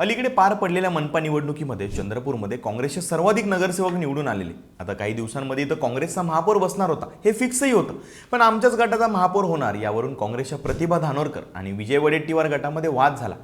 अलीकडे पार पडलेल्या मनपा निवडणुकीमध्ये चंद्रपूरमध्ये काँग्रेसचे सर्वाधिक नगरसेवक निवडून आलेले. आता काही दिवसांमध्ये इथं काँग्रेसचा महापौर बसणार होता. हे फिक्सही होतं. पण आमच्याच गटाचा महापौर होणार यावरून काँग्रेसच्या प्रतिभा धानोरकर आणि विजय वडेट्टीवार गटामध्ये वाद झाला.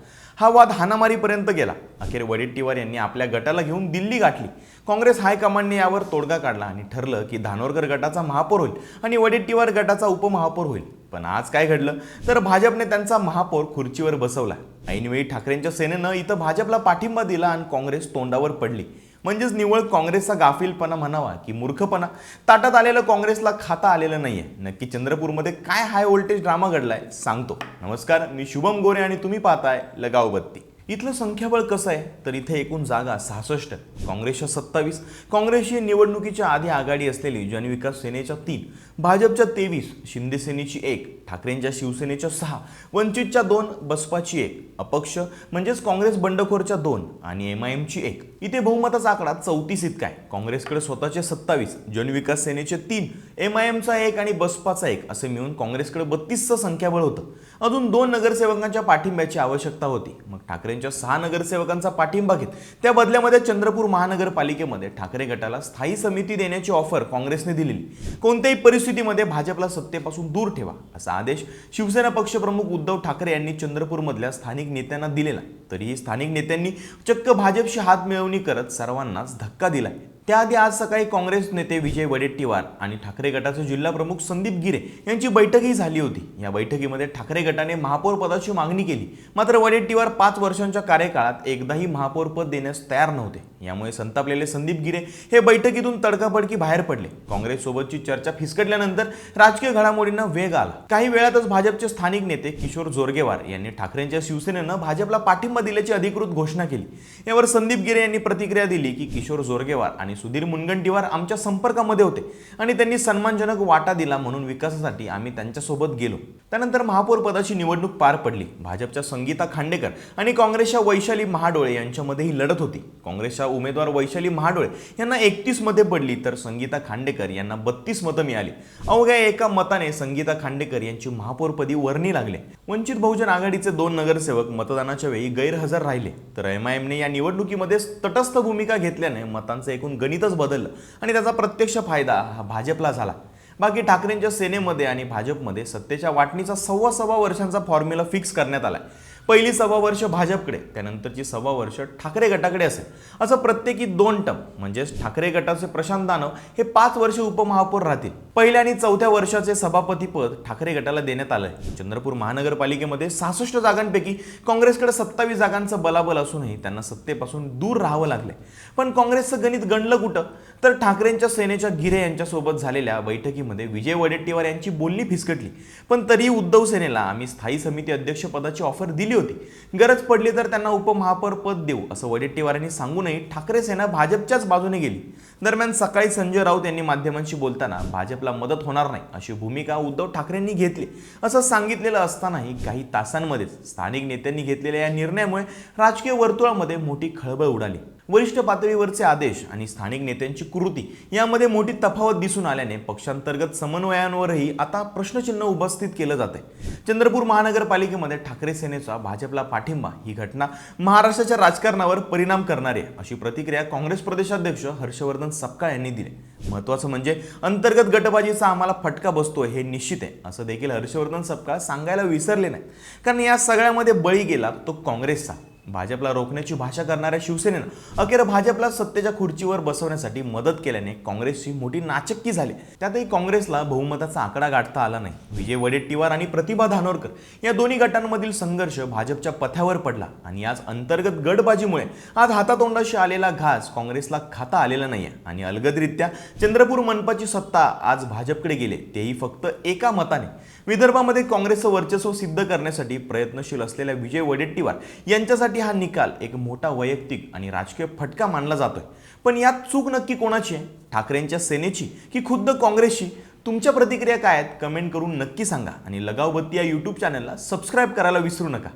हा वाद हानामारीपर्यंत गेला. अखेर वडेट्टीवार यांनी आपल्या गटाला घेऊन दिल्ली गाठली. काँग्रेस हायकमांडने यावर तोडगा काढला आणि ठरलं की धानोरकर गटाचा महापौर होईल आणि वडेट्टीवार गटाचा उपमहापौर होईल. पण आज काय घडलं? तर भाजपने त्यांचा महापौर खुर्चीवर बसवला. ऐनवेळी ठाकरेंच्या सेनेनं इथं भाजपला पाठिंबा दिला आणि काँग्रेस तोंडावर पडली. म्हणजेच निव्वळ काँग्रेसचा गाफीलपणा म्हणावा की मूर्खपणा? ताटात आलेलं काँग्रेसला खाता आलेलं नाही आहे नक्की चंद्रपूरमध्ये काय हाय व्होल्टेज ड्रामा घडलाय सांगतो. नमस्कार मी शुभम गोरे आणि तुम्ही पाहताय लगाव बत्ती इथलं संख्याबळ कसं आहे? तर इथे एकूण जागा सहासष्ट काँग्रेसच्या सत्तावीस. काँग्रेसची निवडणुकीच्या आधी आघाडी असलेली जनविकास सेनेच्या तीन भाजपच्या तेवीस शिंदे सेनेची एक ठाकरेंच्या शिवसेनेच्या सहा वंचितच्या दोन बसपाची एक अपक्ष म्हणजेच काँग्रेस बंडखोरच्या दोन आणि एम आय एमची एक. इथे बहुमताचा आकडा चौतीस इतका आहे. काँग्रेसकडे स्वतःचे सत्तावीस जनविकास सेनेचे तीन एम आय एमचा एक आणि बसपाचा एक असे मिळून काँग्रेसकडे बत्तीसचं संख्याबळ होतं. अजून दोन नगरसेवकांच्या पाठिंब्याची आवश्यकता होती. मग ठाकरेंच्या सहा नगरसेवकांचा पाठिंबा घेत त्या बदल्यामध्ये चंद्रपूर महानगरपालिकेमध्ये ठाकरे गटाला स्थायी समिती देण्याची ऑफर काँग्रेसने दिलेली. कोणत्याही परिस्थितीमध्ये भाजपला सत्तेपासून दूर ठेवा असा आदेश शिवसेना पक्षप्रमुख उद्धव ठाकरे यांनी चंद्रपूरमधल्या स्थानिक नेत्यांना दिलेला. तरीही स्थानिक नेत्यांनी चक्क भाजपशी हात मिळवणी करत सर्वांनाच धक्का दिलाय. त्याआधी आज सकाळी काँग्रेस नेते विजय वडेट्टीवार आणि ठाकरे गटाचे जिल्हाप्रमुख संदीप गिरे यांची बैठकही झाली होती. या बैठकीमध्ये ठाकरे गटाने महापौर पदाची मागणी केली. मात्र वडेट्टीवार पाच वर्षांच्या कार्यकाळात एकदाही महापौर पद देण्यास तयार नव्हते. यामुळे संतापलेले संदीप गिरे हे बैठकीतून तडकाफडकी बाहेर पडले. काँग्रेससोबतची चर्चा फिसकटल्यानंतर राजकीय घडामोडींना वेग आला. काही वेळातच भाजपचे स्थानिक नेते किशोर जोरगेवार यांनी ठाकरेंच्या शिवसेनेनं भाजपला पाठिंबा दिल्याची अधिकृत घोषणा केली. यावर संदीप गिरे यांनी प्रतिक्रिया दिली की किशोर जोरगेवार आणि सुधीर मुनगंटीवार आमच्या संपर्कामध्ये होते आणि त्यांनी सन्मानजनक वाटा दिला म्हणून विकासासाठी आम्ही त्यांच्यासोबत गेलो. त्यानंतर महापौर पदाची निवडणूक पार पडली. भाजपच्या संगीता खांडेकर आणि काँग्रेसच्या वैशाली महाडोळे यांच्यामध्ये ही लढत होती. काँग्रेसच्या उमेदवार वैशाली महाडोळे यांना एकतीसमध्ये पडली तर संगीता खांडेकर यांना बत्तीस मतं मिळाली. अवघ्या एका मताने संगीता खांडेकर यांची महापौरपदी वर्णी लागले. वंचित बहुजन आघाडीचे दोन नगरसेवक मतदानाच्या वेळी गैरहजर राहिले. तर एम या निवडणुकीमध्ये तटस्थ भूमिका घेतल्याने मतांचं एकूण गणितच बदललं. आणि त्याचा प्रत्यक्ष फायदा हा भाजपला झाला. बाकी ठाकरेंच्या सेनेमध्ये आणि भाजपमध्ये सत्तेच्या वाटणीचा सव्वा सव्वा वर्षांचा फॉर्म्युला फिक्स करण्यात आला आहे पहिली सव्वा वर्ष भाजपकडे त्यानंतरची सव्वा वर्ष ठाकरे गटाकडे असेल. असं प्रत्येकी दोन टप म्हणजेच ठाकरे गटाचे प्रशांत दानव हे पाच वर्ष उपमहापौर राहतील. पहिल्या आणि चौथ्या वर्षाचे सभापतीपद ठाकरे गटाला देण्यात आलं आहे चंद्रपूर महानगरपालिकेमध्ये सहासष्ट जागांपैकी काँग्रेसकडे सत्तावीस जागांचं बलाबल असूनही त्यांना सत्तेपासून दूर राहावं लागले पण काँग्रेसचं गणित गणलं कुठं? तर ठाकरेंच्या सेनेच्या गिरे यांच्यासोबत झालेल्या बैठकीमध्ये विजय वडेट्टीवार यांची बोलणी फिसकटली. पण तरी उद्धव सेनेला आम्ही स्थायी समिती अध्यक्षपदाची ऑफर दिली होती. गरज पडली तर त्यांना उपमहापौर पद देऊ असं वडेट्टीवारांनी सांगूनही ठाकरे सेना भाजपच्याच बाजूने गेली. दरम्यान सकाळी संजय राऊत यांनी माध्यमांशी बोलताना भाजपला आपला मदत होणार नाही अशी भूमिका उद्धव ठाकरेंनी घेतली. असं सांगितलेलं असतानाही काही तासांमध्येच स्थानिक नेत्यांनी घेतलेल्या या निर्णयामुळे राजकीय वर्तुळामध्ये मोठी खळबळ उडाली. वरिष्ठ पातळीवरचे आदेश आणि स्थानिक नेत्यांची कृती यामध्ये मोठी तफावत दिसून आल्याने पक्षांतर्गत समन्वयांवरही आता प्रश्नचिन्ह उपस्थित केलं जात आहे चंद्रपूर महानगरपालिकेमध्ये ठाकरे सेनेचा भाजपला पाठिंबा ही घटना महाराष्ट्राच्या राजकारणावर परिणाम करणारी आहे अशी प्रतिक्रिया काँग्रेस प्रदेशाध्यक्ष हर्षवर्धन सपकाळ यांनी दिली. महत्त्वाचं म्हणजे अंतर्गत गटबाजीचा आम्हाला फटका बसतो हे निश्चित आहे. असं देखील हर्षवर्धन सपकाळ सांगायला विसरले नाही. कारण या सगळ्यामध्ये बळी गेला तो काँग्रेसचा. भाजपला रोखण्याची भाषा करणाऱ्या शिवसेनेनं अखेर भाजपला सत्तेच्या खुर्चीवर बसवण्यासाठी मदत केल्याने काँग्रेसची मोठी नाचक्की झाली. त्यातही काँग्रेसला बहुमताचा आकडा गाठता आला नाही. विजय वडेट्टीवार आणि प्रतिभा धानोरकर या दोन्ही गटांमधील संघर्ष भाजपच्या पथ्यावर पडला आणि आज अंतर्गत गटबाजीमुळे आज हातातोंडाशी आलेला घास काँग्रेसला खाता आलेला नाही आणि अलगदरित्या चंद्रपूर मनपाची सत्ता आज भाजपकडे गेले. तेही फक्त एका मताने. विदर्भामध्ये काँग्रेसचं वर्चस्व सिद्ध करण्यासाठी प्रयत्नशील असलेल्या विजय वडेट्टीवार यांच्यासाठी हा निकाल एक मोठा वैयक्तिक आणि राजकीय फटका मानला जातोय. पण यात चूक नक्की कोणाची आहे? ठाकरेंच्या सेनेची की खुद्द काँग्रेसची? तुमच्या प्रतिक्रिया काय आहेत? कमेंट करून नक्की सांगा आणि लगावबत्ती या यूट्यूब चॅनलला सबस्क्राईब करायला विसरू नका.